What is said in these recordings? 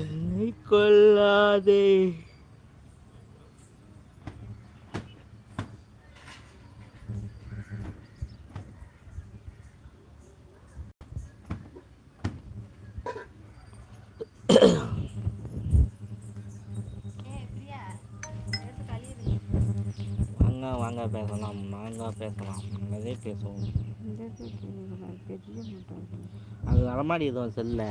என்னை கொல்லாதே. வாங்க வாங்க பேசலாம். வாங்க பேசலாம். நல்லதே பேசுவோம். அது அலமாரி எதுவும் செல்ல.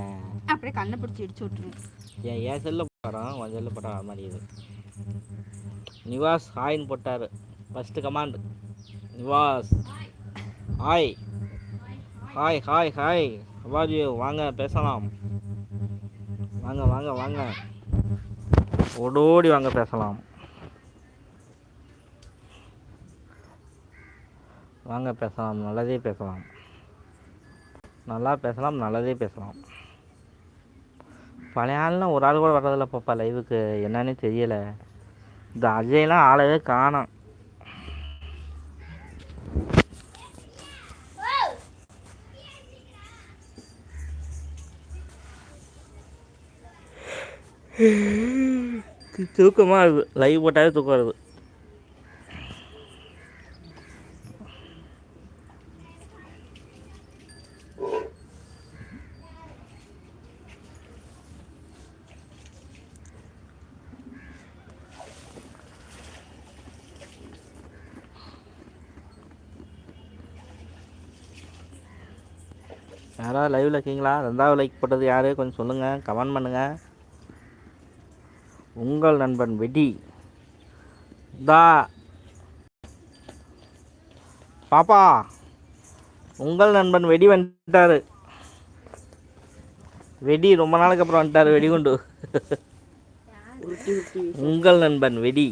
அப்படியே கண்ணை பிடிச்சி இடிச்சு விட்டுருவேன் ஏன் ஏன் செல்ல போடுறோம் உன் செல்ல போட்டால் அலமாரி இது நிவாஸ் ஹாய்ன்னு போட்டார். First comment Nivas hi hi hi hi அவாஜி வாங்க பேசலாம். வாங்க வாங்க வாங்க. ஓடோடி வாங்க பேசலாம். வாங்க பேசலாம். நல்லதே பேசலாம். நல்லா பேசலாம் நல்லதே பேசலாம். பழைய ஆள்லாம் ஒரு ஆள் கூட வர்றதில்ல பாப்பா லைவுக்கு என்னன்னு தெரியலை. இந்த அஜய்லாம் ஆளவே காணும் தூக்கமாக இருக்குது லைவ் போட்டாலே தூக்கம் வருது. யாராவது இருக்கீங்களா? ரெண்டாவது லைக் போட்டது யார்? கொஞ்சம் சொல்லுங்கள் கமெண்ட் பண்ணுங்கள் உங்கள் நண்பன் வெடி. தா. பாப்பா உங்கள் நண்பன் வெடி வந்துட்டாரு. வெடி ரொம்ப நாளுக்கு அப்புறம் வந்துட்டார் வெடிகுண்டு. உங்கள் நண்பன் வெடி.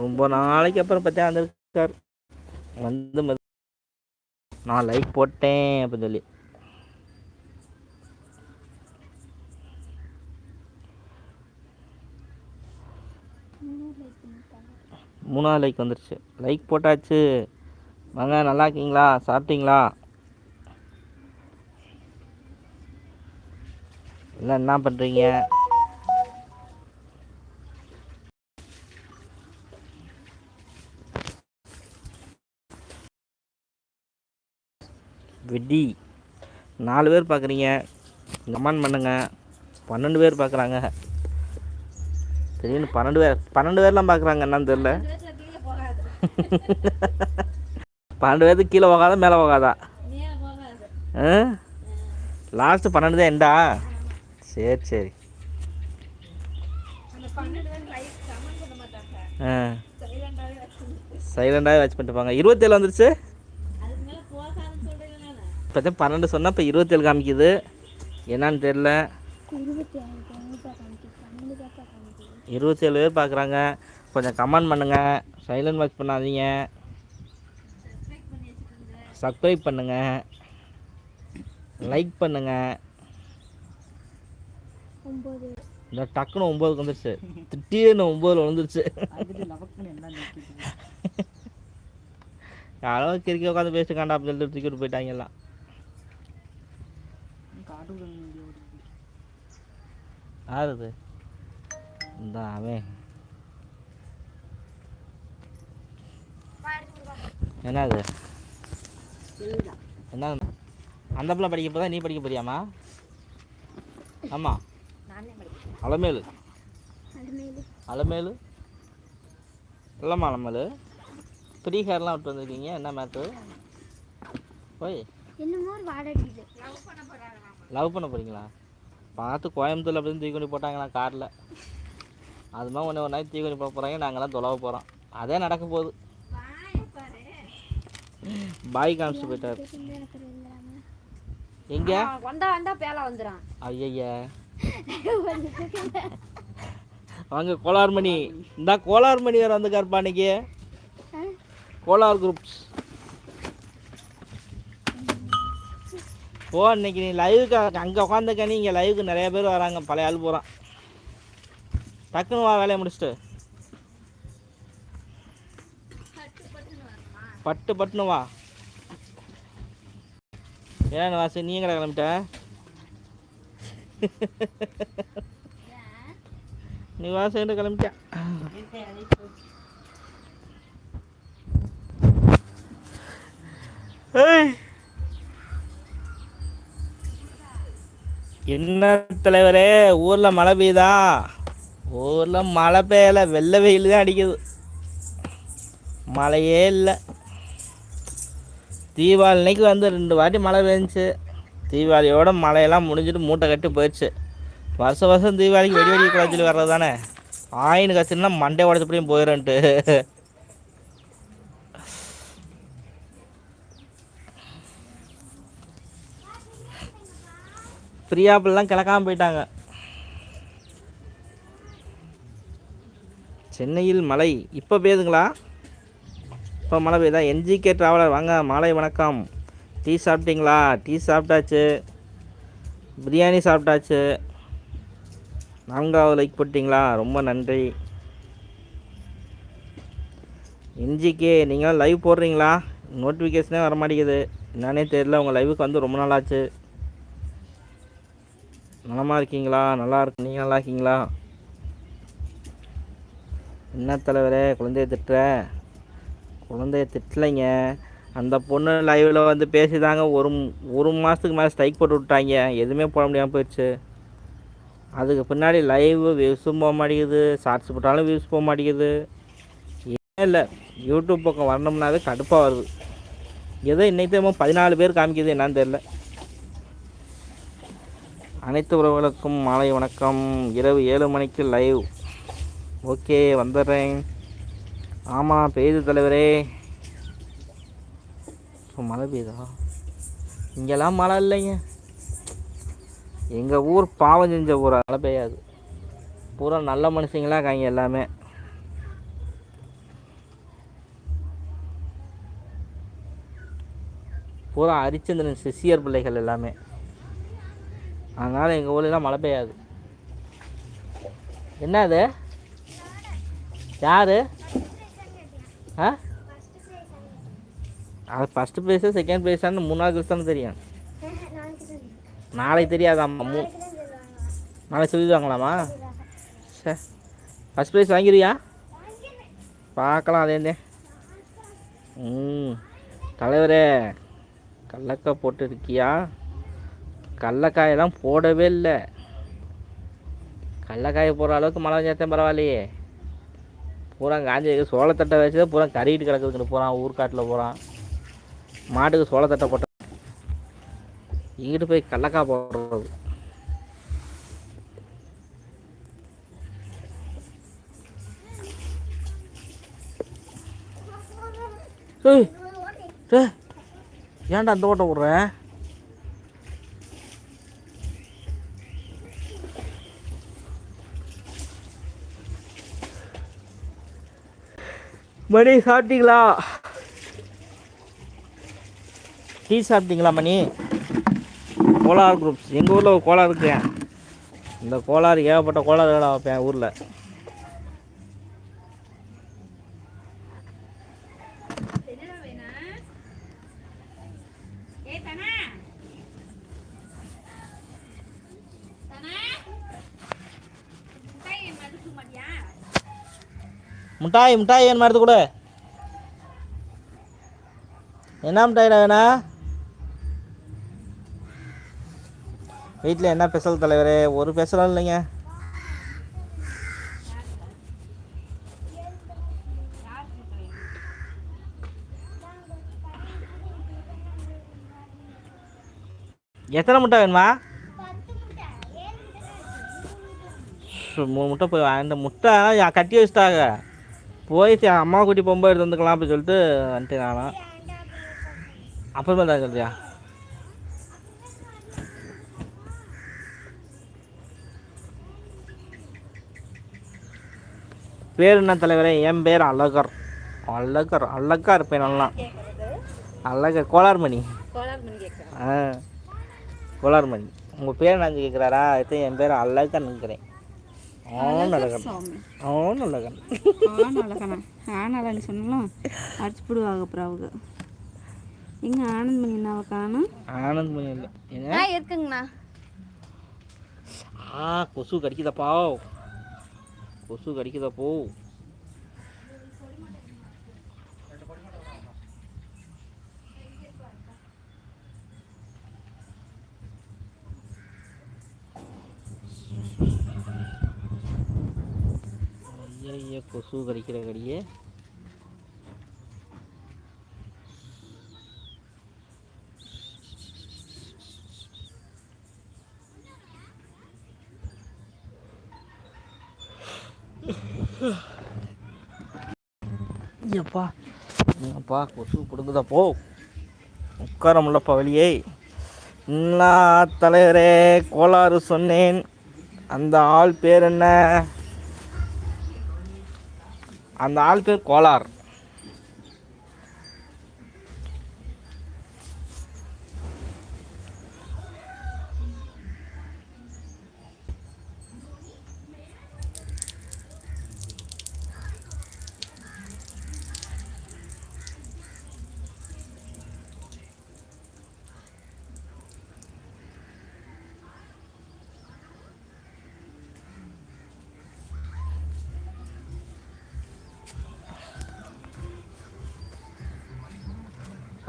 ரொம்ப நாளைக்கு அப்புறம் பார்த்தா வந்திருக்கார்? வந்து நான் லைக் போட்டேன் அப்படின்னு சொல்லி. மூணாவது லைக் வந்துருச்சு. லைக் போட்டாச்சு. வாங்க நல்லா இருக்கீங்களா? சாப்பிட்டீங்களா? இல்லை என்ன பண்ணுறீங்க வெடி நாலு பேர் பார்க்குறீங்க. கமெண்ட் பண்ணுங்க. பன்னெண்டு பேர் பார்க்குறாங்க. திடீர்னு பன்னெண்டு பேர் பன்னெண்டு பேர்லாம் பார்க்குறாங்க. என்னன்னு தெரில பன்னெண்டு பேருக்கு கீழே போகாதா மேலே போகாதா? ஆ? லாஸ்ட்டு பன்னெண்டு தான் எண்டா சரி சரி. ஆ. சைலண்டாகவே வச்சு பண்ணிட்டுப்பாங்க இருபத்தேழு வந்துருச்சு? இப்போ தான் பன்னெண்டு சொன்னால் இப்போ இருபத்தேழு காமிக்குது. என்னன்னு தெரில இருபத்தேழு பேர் பார்க்குறாங்க கொஞ்சம் கமெண்ட் பண்ணுங்கள் சைலண்ட் வாட்ச் பண்ணாதீங்க. சப்ஸ்கிரைப் பண்ணுங்கள் லைக் பண்ணுங்கள் இந்த டக்குன்னு ஒம்பதுக்கு வந்துருச்சு. திடீர்னு ஒம்போதில் வந்துருச்சு யாரோ கிறுக்கி உட்காந்து பேசிட்டு காண்டா அப்படின்னு சொல்லிட்டு தூக்கிட்டு போயிட்டாங்க எல்லாம். அது இந்த அவன். என்னது? என்ன? அந்த பிள்ளை படிக்க போதா? நீ படிக்க போறியாம்மா? ஆமாம் அலமேலு. அலமேலு. இல்லைம்மா அலமேலு. ஃப்ரீ ஹேர்லாம் விட்டு வந்திருக்கீங்க. என்ன மேட்ரு ஓய். என்னமோ ஒரு வாடை அடிக்குது லவ் பண்ண போகிறீங்களா பார்த்து கோயம்புத்தூர்ல அப்படி தூக்கி கொண்டு போட்டாங்களா காரில். அது மாதிரி ஒன்று ஒரு நாள் தூக்கி கொண்டு போக போகிறாங்க நாங்களாம் தொலைவ போகிறோம் அதே நடக்க போகுது. பாய் காமிச்சு போயிட்டார். எங்கே? வந்தா வந்தா பேல வந்துடும் ஐயய்ய. வாங்க கோலார்மணி இந்த கோலார்மணி வேறு வந்துக்காருப்பா இன்னைக்கு கோலார் குரூப்ஸ் ஓ இன்னைக்கு நீ லைவுக்கு அங்கே உட்காந்துக்க நீ இங்கே லைவுக்கு நிறைய பேர் வராங்க பழைய ஆள் போகிறான் டக்குன்னு வா வேலையை முடிச்சுட்டு. பட்டு பட்டுன்னு வா. ஏன் வாசு நீ எங்கடா கிளம்பிட்ட? நீ வாசு எங்கிட்ட கிளம்பிட்ட. ஏய். என்ன தலைவரே ஊர்ல மழை பெய்யுதா? ஊர்ல மழை பெய்யல வெள்ளை வெயில் தான் அடிக்குது. மழையே இல்லை. தீபாவளி அன்னைக்கு வந்து ரெண்டு வாட்டி மழை பெஞ்சிச்சு. தீபாவளியோட மழையெல்லாம் முடிஞ்சிட்டு மூட்டை கட்டி போயிடுச்சு. வருஷம் வருஷம் தீபாவளிக்கு வெடி வெடி குழந்தைகள் வர்றது தானே? ஆயின்னு கச்சுன்னா மண்டே உடச்சப்படியும் போயிடும்ட்டு பிரியாப்பிள்லாம் கிளக்காமல் போயிட்டாங்க. சென்னையில் மழை. இப்போ பெய்யுதுங்களா? இப்போ மழை பெய்யுதா? என்ஜிகே ட்ராவலர் வாங்க மாலை வணக்கம். டீ சாப்பிட்டீங்களா? டீ சாப்பிட்டாச்சு. பிரியாணி சாப்பிட்டாச்சு. நான்காவது லைக் போட்டிங்களா? ரொம்ப நன்றி. என்ஜிகே நீங்களாம் லைவ் போடுறீங்களா? நோட்டிஃபிகேஷனே வர மாட்டேங்குது என்னன்னே தெரியல. உங்கள் லைவுக்கு வந்து ரொம்ப நாள் ஆச்சு நலமாக இருக்கீங்களா? நல்லா இருக்கு நீங்கள் நல்லா இருக்கீங்களா? என்ன தலைவரே குழந்தைய திட்டுற? குழந்தைய திட்டலைங்க. அந்த பொண்ணு லைவில் வந்து பேசிதாங்க. ஒரு ஒரு மாதத்துக்கு மேலே ஸ்ட்ரைக் போட்டு விட்டாங்க. எதுவுமே போட முடியாமல் போயிடுச்சு. அதுக்கு பின்னாடி லைவ் வியூஸும் போக மாட்டேங்குது. ஷார்ட்ஸ் போட்டாலும் வியூஸ் போக மாட்டேங்குது. ஏன் இல்லை? யூடியூப் பக்கம் வரணும்னாவே கடுப்பாக வருது. ஏதோ இன்னைக்கு தான் பதினாலு பேர் காமிக்குது. என்னான்னு தெரில அனைத்து உறவுகளுக்கும் மாலை வணக்கம். இரவு ஏழு மணிக்கு லைவ் ஓகே வந்துடுறேன் ஆமாம் பெய்து தலைவரே. இப்போ மழை பெய்யுதா? இங்கெல்லாம் மழை இல்லைங்க. எங்கள் ஊர் பாவம் செஞ்ச ஊர்? மழை பெய்யாது. பூரா நல்ல மனுஷங்களாக இருக்காங்க எல்லாமே. பூரா ஹரிச்சந்திரன் சிசியர் பிள்ளைகள் எல்லாமே. அதனால் எங்கள் ஊர்லாம் மழை பெய்யாது. என்ன அது யார்? ஆ? அது ஃபஸ்ட்டு ப்ரைஸு செகண்ட் ப்ரைஸான்னு மூணாவது ப்ரைஸ் தானே தெரியும். நாளைக்கு தெரியாதாம்மா மூ நாளைக்கு சொல்லிடுவாங்களாம்மா? சே ஃபஸ்ட் ப்ரைஸ் வாங்கிடுவியா? பார்க்கலாம் அதேந்தே ம் தலைவரே கடலக்காய் போட்டு இருக்கியா கடலக்காயெல்லாம் போடவே இல்லை. கடலக்காய் போடுற அளவுக்கு மழை பெஞ்சாத்தான் பரவாயில்லையே. பூரா காஞ்சி சோளத்தட்டை வச்சு பூரா கறிக்கிட்டு கிடக்குதுன்னு போகிறான் ஊர்க்காட்டில் போகிறான் மாட்டுக்கு சோளத்தட்டை போட்ட இங்கிட்டு போய் கடலக்காய் போடுறது. ஏய் ஏன்டா அந்த ஓட்டம் விட்றேன் மணி சாப்பிட்டீங்களா? டீ சாப்பிட்டீங்களா மணி? கோலார் குரூப்ஸ் எங்கள் ஊரில் ஒரு கோலார் இருக்கிறேன் இந்த கோலார் ஏகப்பட்ட கோலார் வேலை வைப்பேன் ஊரில். மிட்டாய் மிட்டாய் வேணுமா எடுத்து கொடு. என்ன மிட்டாய்டா வேணா? வீட்டில் என்ன ஸ்பெஷல் தலைவரே? ஒரு ஸ்பெஷலும் இல்லைங்க. எத்தனை முட்டை வேணுமா? சு, மூணு முட்டை போய் அந்த முட்டை கட்டி வச்சுட்டாங்க. போய் சரி, அம்மா கூட்டி போகும்போது எடுத்து வந்துக்கலாம் அப்படின்னு சொல்லிட்டு வந்துட்டு நானும் அப்புறமா தான் சொல்றியா பேர் என்ன தலைவரே? என் பேர் அழகர். அழகர் அழகா இருப்பேன் நல்லா. அழகர் கோளார்மணி. ஆ கோளார்மணி. உங்கள் பேர் என்ன கேட்குறாரா? இது என் பேர் அழகன் நிற்கிறேன் ஆன் அழகன். சுவாமி. ஆன் அழகன். ஆண் அழகனா? ஆண் அழகன்னு சொன்னாலும் அடிச்சு போடுவாங்க அப்புறம் அவங்க. எங்க ஆனந்த்மணி அண்ணாவை காணும் ஆனந்த் மணி இல்லை. ஆ இருக்குங்கண்ணா. ஆ கொசு கடிக்குதப்பா. கொசு கடிக்குதப்போ. ஐயா கொசு கடிக்கிற கடியே. ஐயப்பா. அப்பா கொசு பிடுங்குதப்போ உட்கார முடியலப்பா வெளியே. என்ன தலைவரே கோளாறு சொன்னேன். அந்த ஆள் பேர் என்ன? அந்த ஆள் பேர் கோளார்.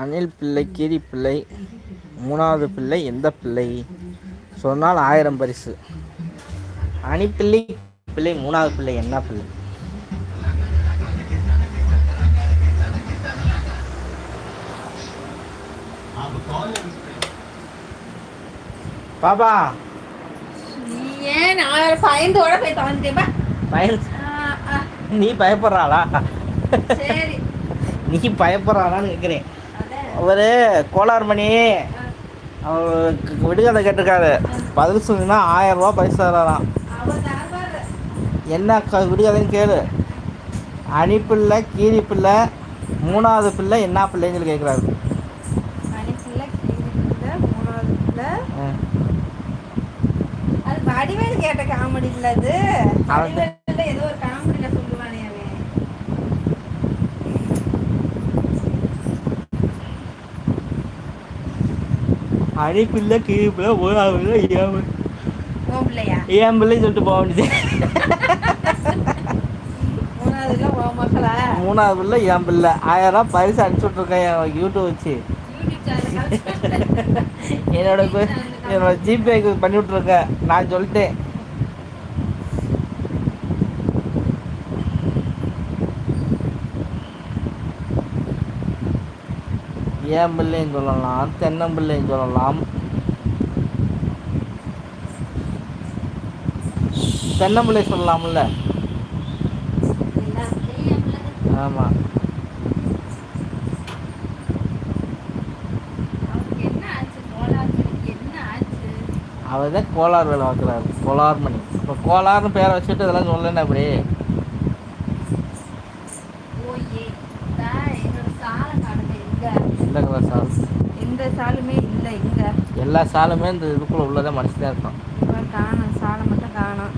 அனில் பிள்ளை கீரி பிள்ளை மூணாவது பிள்ளை எந்த பிள்ளை? சொன்னால் ஆயிரம் பரிசு. அணிப்பிள்ளை பிள்ளை மூணாவது பிள்ளை என்ன பிள்ளை? நான் பயந்தோட போய் நீ பயப்படுறாளா? நீ பயப்படுறாளான்னு கேட்குறேன் அவரு கோளார் மணி. அவருக்கு விடுகதை கேட்டிருக்காரு. பதில் சொன்னீங்கன்னா ஆயிரம் ரூபா பரிசு தரலாம் அவர் என்ன க- விடுகதைன்னு கேளு. அணிப்பிள்ளை கீரி பிள்ளை மூணாவது பிள்ளை என்ன பிள்ளைன்னு சொல்லி கேட்குறாரு. வடிவேல் கேட்ட காமெடி இல்ல அது அவன் வடிவேல்ல ஏதோ ஒரு காமெடியில சொல்லுவானே அவன் பிள்ளை மூணாவது பிள்ளை ஏன் பிள்ளை. ஏன் பிள்ளைன்னு சொல்லிட்டு போக வேண்டியது. மூணாவது பிள்ளை என் பிள்ளை ஆயிரம் ரூபா பரிசு அனுப்பிச்சி விட்ருக்கேன் என் யூடியூப் வச்சு. என்னோட என்னோட ஜிபேக்கு பண்ணி விட்ருக்கேன் நான் சொல்லிட்டேன். ஏன் சொல்லலாம்? தென்னம்பிள்ளைன்னு சொல்லலாம். தென்னம்பிள்ளை சொல்லலாம்ல? ஆமாம் அவர் தான் கோலார் வேலை பார்க்குறாரு கோலார் மணி இப்போ கோலார்னு பேரை வச்சுட்டு இதெல்லாம் சொல்லணும் அப்படி ஓயே தான் என்னோட சாலை காணுங்க இங்க இந்த கலர் சால் எந்த சாலுமே இல்லை இங்க. எல்லா சாலுமே இந்த இதுக்குள்ளே உள்ளதே மனுஷன் இருக்கும் இவன் காணும் சாலை மட்டும் காணும்.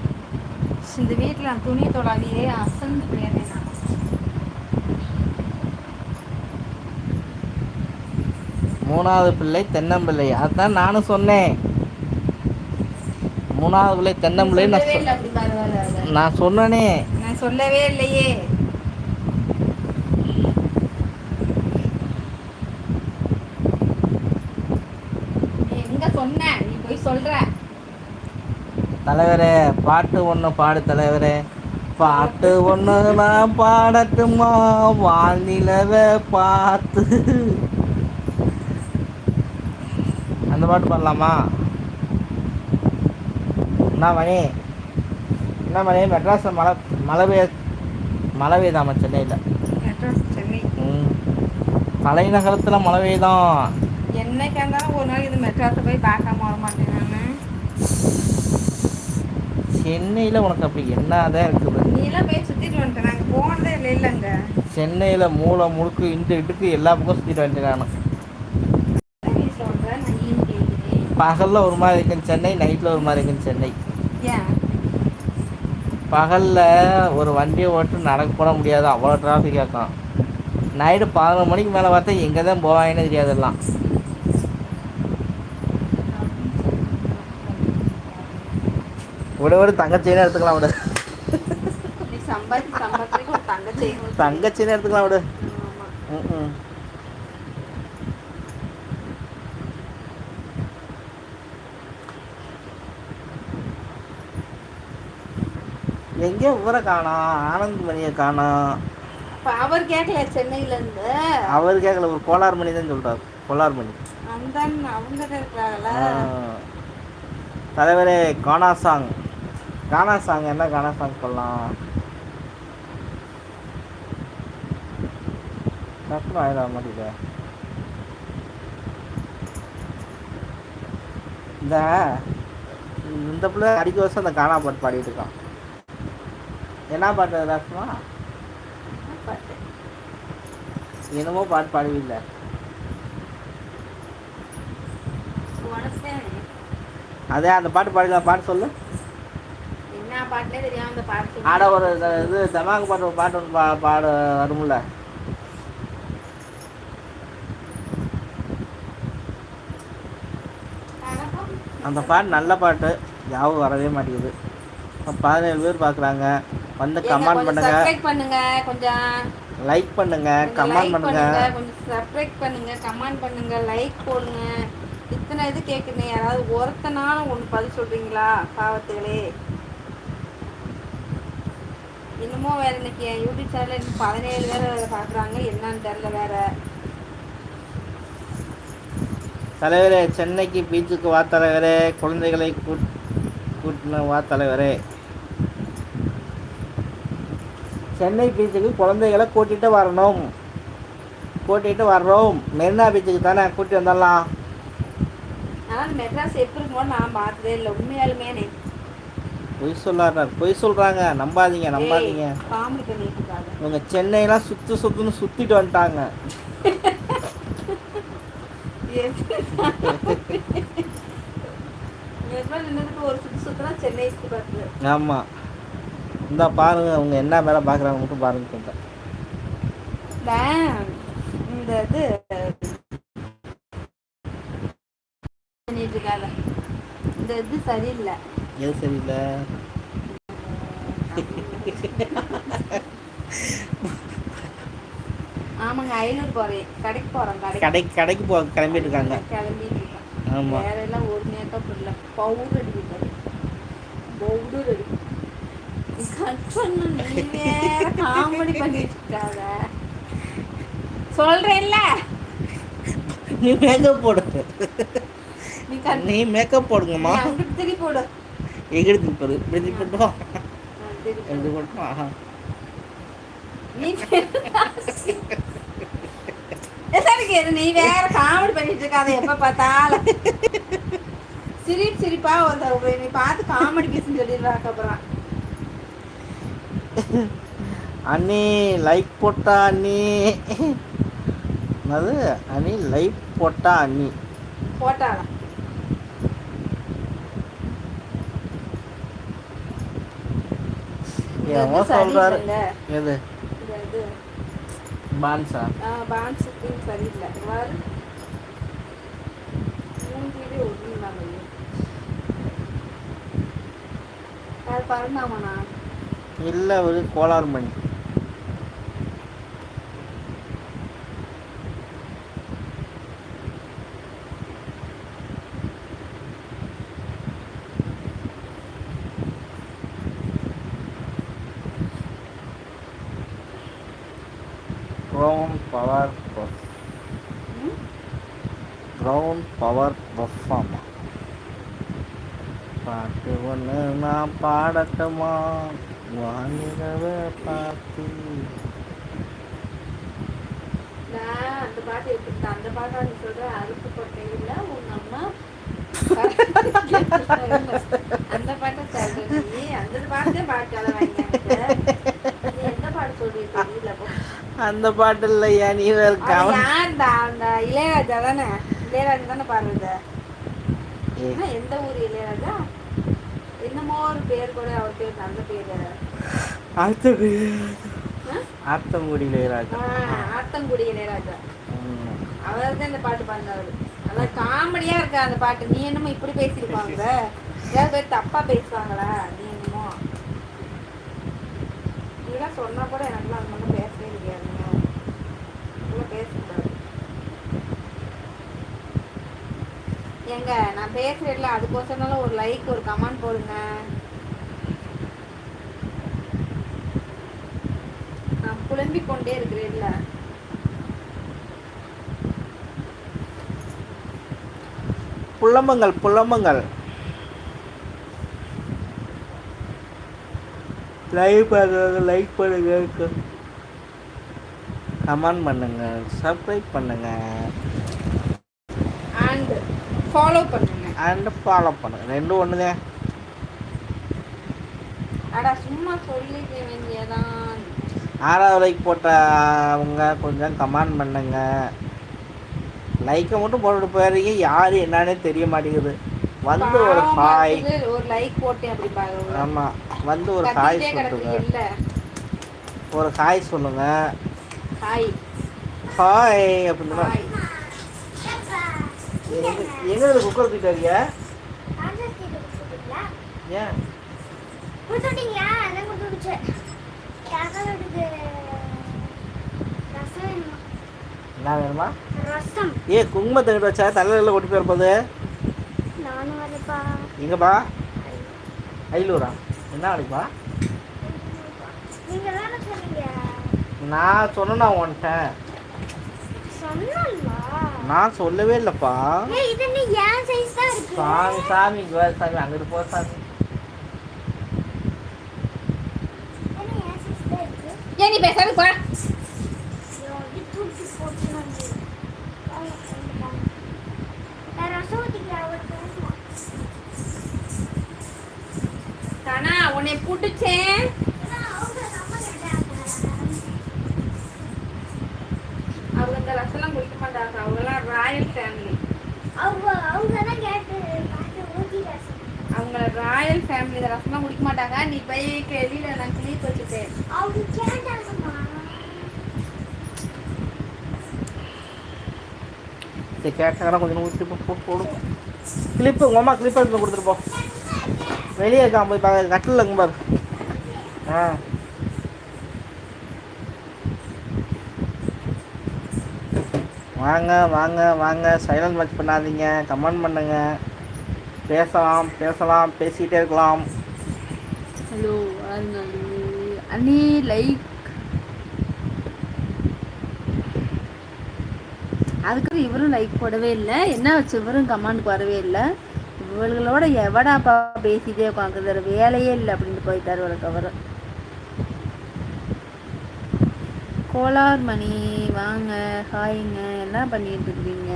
இந்த வீட்டில் நான் துணி தொடாவியே அசந்து நான். மூணாவது பிள்ளை தென்னம்பிள்ளை. அதான் நானும் சொன்னேன். மூணாவது பிள்ளை தென்னம்பிள்ளை நான். நான் சொன்னனே. நான் சொல்லவே இல்லையே நீ எங்க சொன்ன நீ போய் சொல்ற தலைவரே பாட்டு ஒன்று பாடு தலைவரே. பாட்டு ஒன்று நான் பாடட்டுமா? வானிலவை பார்த்து. அந்த பாட்டு பாடலாமா? என்ன மணி? என்ன மணி? மெட்ராஸில் மழை மழை பெய்ய மழை பெய்தாமா சென்னையில். மெட்ராஸ் சென்னை. தலைநகரத்தில் மழை பெய்தான் என்னைக்கா இருந்தாலும் ஒரு நாள் இது மெட்ராஸை போய் பார்க்காம வர மாட்டேன் நான். சென்னையில் உனக்கு அப்படி என்னதான் இருக்குது நீலாம் போய் சுத்திட்டு வந்துட்டேன் நாங்கள் போனதே இல்லை இல்லைங்க சென்னையில் மூளை முழுக்கு இண்டு இடுக்கு எல்லா பக்கம் சுற்றிட்டு வந்துட்டானு நான் பகலில் ஒரு மாதிரி இருக்கும் சென்னை நைட்டில் ஒரு மாதிரி இருக்கும் சென்னை. பகலில் ஒரு வண்டியை ஓட்டு நடக்க போட முடியாது. அவ்வளோ டிராஃபிக் ஆக்கும் நைட்டு பதினொரு மணிக்கு மேலே பார்த்தா எங்கே தான் போவாங்கன்னு தெரியாது எல்லாம் விட விட தங்கச்சினே எடுத்துக்கலாம் விட நீ சம்பாதிச்சு சம்பாதிச்சு ஒரு தங்கச்சி தங்கச்சினே எடுத்துக்கலாம் விடு. ஆமா. ம் எங்கே ஊரை காணோம் ஆனந்த் மணியை காணோம் அப்ப அவர் கேட்கல சென்னையில இருந்து அவர் கேட்கல ஒரு கோலார் மணி தான் சொல்கிறார் கோலார் மணி. அந்த அவங்க. தலைவரே கானா சாங். கானா சாங் என்ன கானா சாங் சொல்லலாம். டக்குனு ஆயிட மாட்டேங்குது இந்த இந்த பிள்ளை அடிக்க வருஷம் அந்த கானா பாட்டு பாடிட்டு இருக்கான். என்ன பாட்டு ராசமா. என்னமோ பாட்டு பாடுவில்லை. அதே அந்த பாட்டு பாடிக்கலாம் பாட்டு சொல்லு. தெரியாம பாட்டு ஆட ஒரு இது தமாக்கு பாட்டு பாட்டு ஒன்று பா பாட வரும்ல. அந்த பாட்டு நல்ல பாட்டு. யாவும் வரவே மாட்டேங்குது. பதினேழு பேர் பார்க்குறாங்க வந்து கமெண்ட் பண்ணுங்க. கொஞ்சம் லைக் பண்ணுங்க கமெண்ட் பண்ணுங்க. கொஞ்சம் சப்ஸ்கிரைப் பண்ணுங்க கமெண்ட் பண்ணுங்க லைக் போடுங்க. இத்தனை இது கேட்குறீங்க யாராவது ஒருத்தனாலும் ஒன்று பதில் சொல்றீங்களா பாவத்துகளே? இன்னமும் வேற இன்னைக்கு என் யூடியூப் சேனல் இன்னும் பதினேழு பேர் வேற பார்க்குறாங்க. என்னன்னு தெரில வேற. தலைவரே சென்னைக்கு பீச்சுக்கு வா தலைவரே. குழந்தைகளை கூட் கூட்டின வா தலைவரே. சென்னை பீச்சுக்கு குழந்தைகளை கூட்டிட்டு வரணும். கூட்டிட்டு வர்றோம். மெரினா பீச்சுக்கு தானே கூட்டி வந்துடலாம் ஆனால் மெட்ராஸ் எப்படி இருக்குமோ நான் பார்த்ததே இல்லை. உண்மையாலுமே பொய் சொல்லாட்டார் பொய் சொல்றாங்க. நம்பாதீங்க நம்பாதீங்க. இவங்க சென்னையெல்லாம் சுத்து சுத்துன்னு சுத்திட்டு வந்துட்டாங்க. ஆமா. இந்த பாருங்க அவங்க என்ன வேலை பார்க்குறாங்க மட்டும் பாருங்க சொல்றேன் இந்த இது பண்ணிட்டு இருக்காங்க இந்த இது சரியில்லை. எது சரியில்லை? ஆமாங்க ஐநூறு போறேன். கடைக்கு போறேன் கடைக்கு. கடைக்கு கடைக்கு போ கிளம்பிட்டு இருக்காங்க கிளம்பிட்டு இருக்கேன் ஆமா. வேற எல்லாம் ஒரு மேக்கப் இல்லை பவுடர் அடிக்கிறது பவுடர் அடி கட் பண்ண நீ காமெடி பண்ணிட்டு இருக்காத சொல்றேன்ல? நீ மேக்கப் போடு. நீ கட் மேக்கப் போடுங்கம்மா. திருப்பி போடு. எப்படி போட்டுமா ஆஹா. நீ வேற காமெடி பண்ணிட்டு இருக்காத எப்ப பார்த்தாலும். சிரிப்பு சிரிப்பா ஒரு நீ பார்த்து காமெடி பீஸ்னு சொல்லிடுறாக்க அப்புறம் அண்ணி லைக் போட்டா அண்ணி. அது அண்ணி லைக் போட்டா அண்ணி. போட்டாலாம் சரியில்லைல்ல. சொல்றாரு? எது? இந்த இது பான்ஸா? பான்ஸுக்கு சரியில்லை. பாரு மூஞ்சிலே ஒன்றும் யார் பறந்தாமண்ணா இல்லை ஒரு கோளாறு மணி க்ரௌன் பவர் பஃப் ம்? க்ரௌன் பவர் பஃபாமா பாட்டு ஒன்று நான் பாடட்டுமா வானிலவே பார்த்து நான் அந்த பாட்டு எப்படி அந்த பாட்டா நீ சொல்ற அறுப்பு கொட்டையில உங்க அம்மா அந்த பாட்டை சொல்ற நீ அந்த பாட்டே பாட்டால வாங்கி நீ எந்த பாட்டு சொல்றீங்க தெரியல போ. அந்த பாட்டு இல்லையா நீ வேற அது யாருடா? அந்த இளையராஜா தானே? இளையராஜா தானே பாடுறது? எந்த ஊர் இளையராஜா? என்னமோ ஒரு பேர் கூட அவர் பேர் நல்ல பேர். அடுத்தது ஆ? ஆத்தங்குடி இளையராஜா. ஆத்தங்குடி இளையராஜா. அவர் தான் இந்த பாட்டு பாடினவர். அதான் காமெடியா இருக்கா அந்த பாட்டு. நீ என்னமோ இப்படி பேசியிருப்பாங்க. ஏதாவது பேர் தப்பா பேசுவாங்களா? நீ என்னமோ. நீலாம் சொன்னா கூட எனக்குலாம் அந்த மாதிரி பேசவே தெரியாதுங்க இதெல்லாம் பேசக்கூடாது ஏங்க நான் பேசுறேன்ல அதுக்கோசனாலும் ஒரு லைக் ஒரு கமெண்ட் போடுங்க. நான் புலம்பிக் கொண்டே இருக்கிறேன்ல. புலம்பங்கள் புலம்பங்கள். லைக் பண்ணுங்க லைக் பண்ணுங்க கமெண்ட் பண்ணுங்க சப்ஸ்கிரைப் பண்ணுங்க. அண்ட் ஃபாலோ பண்ணுங்க. அண்ட் ஃபாலோ பண்ணுங்க. ரெண்டும் ஒண்ணுங்க அடா சும்மா சொல்லிக்க வேண்டியதான். ஆறாவது லைக் போட்ட அவங்க கொஞ்சம் கமெண்ட் பண்ணுங்க. லைக்கை மட்டும் போட்டுட்டு போயிடுறீங்க யார் என்னன்னே தெரிய மாட்டேங்குது. வந்து ஒரு ஹாய் ஒரு லைக் போட்டேன் அப்படி பாருங்க. ஆமாம் வந்து ஒரு ஹாய் சொல்லுங்க. ஒரு ஹாய் சொல்லுங்க. ஹாய் ஹாய் அப்படின்னு? எங்க இருந்து குக்கர் தூக்கிட்டு வரீங்க ஏன்? என்ன வேணுமா? ரசம். ஏ குங்குமத்தை கிட்ட வச்சா தலையில கொட்டி வரப்பா எங்கப்பா? ஐலூரா என்ன சொன்னீங்க நான் உன்ட்டேன் சொன்னல்வா நான் சொல்லவே இல்லைப்பா. ஏய் இது நீ ஏன் சைஸ் தான் இருக்கு? சாமி சாமி இங்கே சாமி அங்கிட்டு போ சாமி. ஏன் நீ பேசாத போ. ஐயோ, இது தூக்கி போட்டு வந்து. வாங்க, வந்து பாருங்க. நான் ரசம் ஊத்திக்கிறேன், அவர் பேசலாம். கனா உன்னை புடிச்சேன் ஏன்னா, அவங்க நம்ம கேட்டாங்க. அவங்க இந்த ரசம்லாம் குடிக்க மாட்டாங்க அவங்கலாம் ராயல் ஃபேமிலி அவங்க அவங்க தான் கேட்டு பார்த்து ஊத்தி ரசம் அவங்க ராயல் ஃபேமிலி ரசம்லாம் குடிக்க மாட்டாங்க. நீ போய் வெளியில நான் கிளிப் வச்சுட்டேன் சரி கேட்டாங்கன்னா கொஞ்சம் ஊற்றி போடும் கிளிப்பு உங்கள் அம்மா கிளிப் எடுத்து கொடுத்துட்டு போ. வெளியே இருக்கான் போய் பார்க்க கட்டில் பாரு. ஆ. வாங்க வாங்க வாங்க. சைலண்ட் வாட்ச் பண்ணாதீங்க. கமெண்ட் பண்ணுங்க. பேசலாம் பேசலாம் பேசிகிட்டே இருக்கலாம். ஹலோ அனி லைக் அதுக்கு இவரும் லைக் போடவே இல்லை. என்ன வச்சு இவரும் கமெண்ட் வரவே இல்லை? இவர்களோட எவடாப்பா பேசிட்டே உட்காந்துருக்காரு வேலையே இல்லை அப்படின்னு போயிட்டார் அவருக்கு அவர் கோலார் மணி வாங்க ஹாய்ங்க என்ன பண்ணிட்டு இருக்கிறீங்க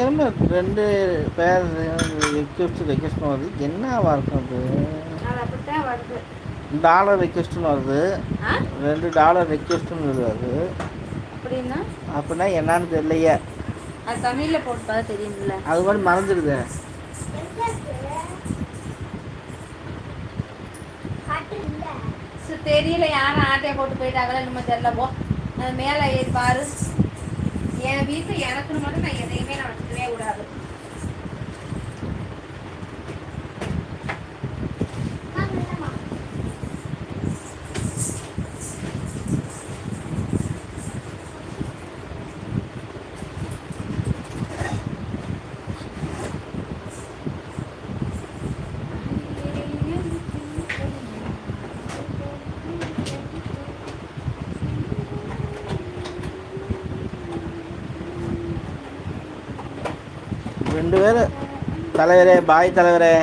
என்ன ரெண்டு பேர் ரெக்வஸ்ட் ரெக்வஸ்ட் வருது என்னவா இருக்கும் அது? டாலர் ரெக்வஸ்ட்னு வருது. ரெண்டு டாலர் ரெக்வஸ்ட்னு வருது அப்படின்னா? அப்படின்னா என்னன்னு தெரியலையே. அது தமிழ்ல போட்டு பார்த்தா தெரியும்ல. அது மாதிரி மறந்துடுது. தெரியல யாரும் ஆட்டையை போட்டு போயிட்டாங்களா நம்ம தெரியல. போ. அது மேலே ஏறி பாரு. என் வீட்டில் எனக்குன்னு மட்டும் நான் எதையுமே நான் வச்சுக்கவே கூடாது வாங்க இல்லம்மா ரெண்டு பேரும் தலைவரே பாய் தலைவரே.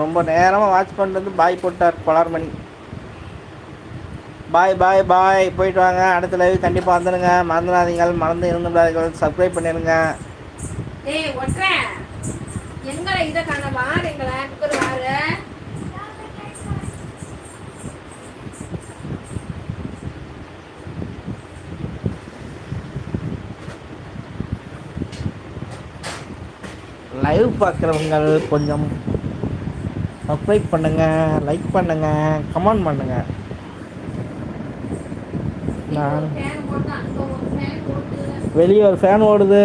ரொம்ப நேரமாக வாட்ச் பண்ணிட்டு வந்து பாய் போட்டார் பலார்மணி பாய் பாய் பாய். போயிட்டு வாங்க. அடுத்த லைவ் கண்டிப்பாக வந்துடுங்க மறந்துடாதீங்க. மறந்து இருந்து சப்ஸ்கிரைப் பண்ணிடுங்க. ஏய் ஒட்டுறேன் எங்களை இதை காண வாரு எங்களை. வாரு. லைவ் பார்க்குறவங்க கொஞ்சம் சப்ஸ்கிரைப் பண்ணுங்கள் லைக் பண்ணுங்கள் கமெண்ட் பண்ணுங்கள் நான் வெளியே ஒரு ஃபேன் ஓடுது.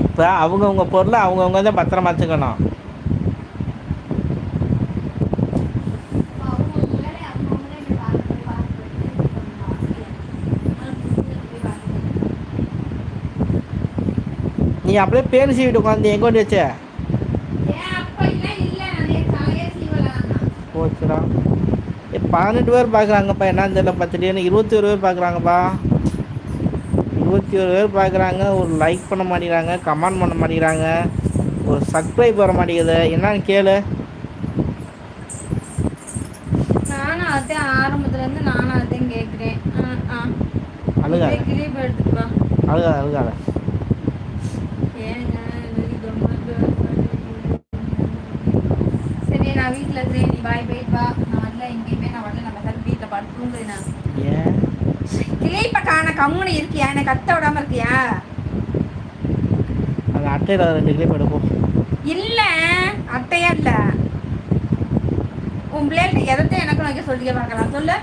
இப்போ அவங்கவுங்க பொருளை அவங்கவுங்க தான் பத்திரமா வச்சுக்கணும் அவங்க முன்னாடி அவங்க முன்னாடி பார்த்து பார்த்து பார்த்து நீ அப்படியே பேன் சீவிட்டு உட்காந்து எங்கே கொண்டு வச்ச? போச்சுடா ஏ பதினெட்டு பேர் பார்க்குறாங்கப்பா. என்னன்னு தெரியல பத்து இருபத்தி ஒரு பேர் பார்க்குறாங்கப்பா. இருபத்தி ஒரு பேர் பார்க்குறாங்க. ஒரு லைக் பண்ண மாட்டேங்கிறாங்க கமெண்ட் பண்ண மாட்டேங்கிறாங்க. ஒரு சப்ஸ்கிரைப் வர மாட்டேங்குது. என்னன்னு கேளு. நானும் அதான் ஆரம்பத்துல இருந்து நானும் அதையும் கேட்குறேன். அழுகாத. அழுகாத அழுகாத ஏங்க எனக்கு ரொம்ப சரி நான் வீட்டில் இருக்கிறேன் நீ பாய் போயிட்டு வா நான் வரல எங்கேயுமே நான் வரல நம்ம சார் வீட்டில் படுத்து தூங்குறேன் நான் ஏன் கிளிப்ப காண கம்முனு இருக்கியா? என்னை கத்த விடாம இருக்கியா? அந்த அட்டையில் ரெண்டு கிளிப் எடுப்போம் இல்ல அட்டையா இல்ல. உன் பிள்ளைகிட்ட எதத்தையும் எனக்கு வைக்க சொல்லிக்க பார்க்கலாம். சொல்லு.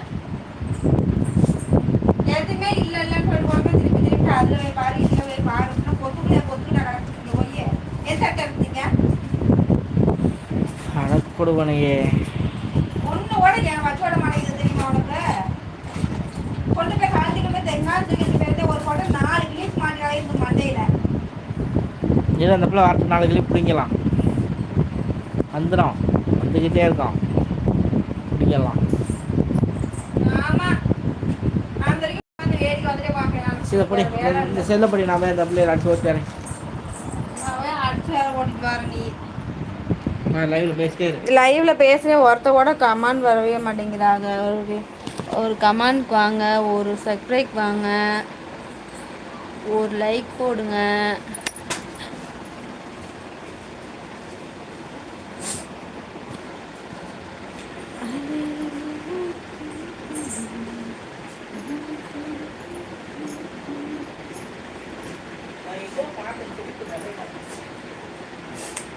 எதுவுமே இல்ல இல்லன்னு சொல்லி போக திருப்பி திருப்பி அதுல போய் பாரு இதுல போய் பாரு. பொத்துக்குள்ளே பொத்துக்குள்ள கிடக்குறீங்க போய். எந்த அட்டை இருந்தீங்க அடப்படுவனையே ஒண்ணு கூட என் வச்சு விட மாட்டேங்குது தெரியுமா உனக்கு கொண்டு போய் கலந்துக்கிட்டு தெங்கால் தூக்கிட்டு போயிட்டு ஒரு போட்டு நாலு மண்டையில. இல்லை அந்த பிள்ளை வாரத்துக்கு நாலு கிளிப் பிடிக்கலாம் வந்துடும் வந்துக்கிட்டே இருக்கோம். பிடிக்கலாம். பார்க்கலாம் சிதப்படி இந்த செல்லப்படி நான் போய் அந்த பிள்ளைய அடிச்சு ஓட்டுறேன் லைவ்ல பேசுறேன். ஒருத்த கூட கமெண்ட் வரவே மாட்டேங்கிறாங்க ஒரு ஒரு கமெண்ட் வாங்க ஒரு சப்ஸ்கிரைப் வாங்க. ஒரு லைக் போடுங்க.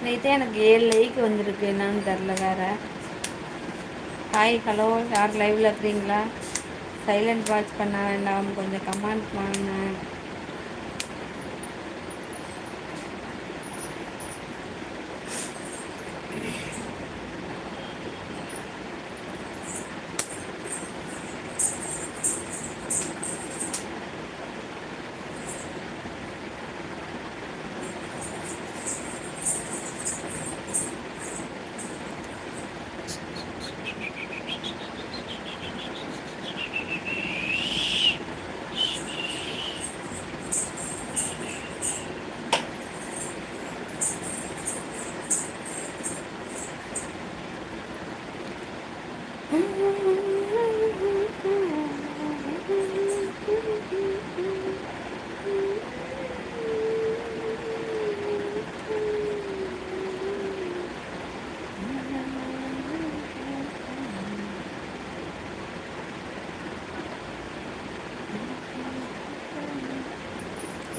நேற்றே எனக்கு ஏழு லைக் வந்திருக்கு. என்னன்னு தெரில வேறு. ஹாய் ஹலோ யார் லைவில் இருக்கிறீங்களா சைலண்ட் வாட்ச் பண்ண வேண்டாம். கொஞ்சம் கமெண்ட் வாங்க.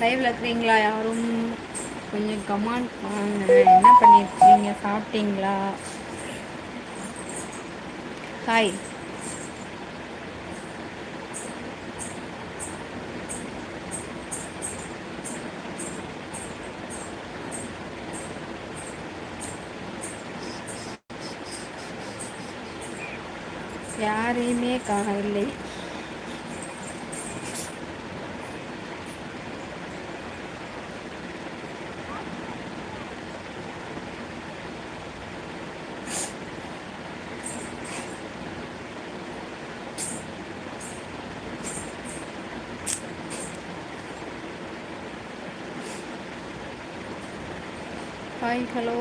லைவ்ல இருக்கிறீங்களா யாரும்? கொஞ்சம் கமெண்ட் பண்ணுங்க என்ன பண்ணியிருக்கீங்க சாப்பிட்டீங்களா? ஹாய் யாரையுமே காணவில்லை. ஹாய்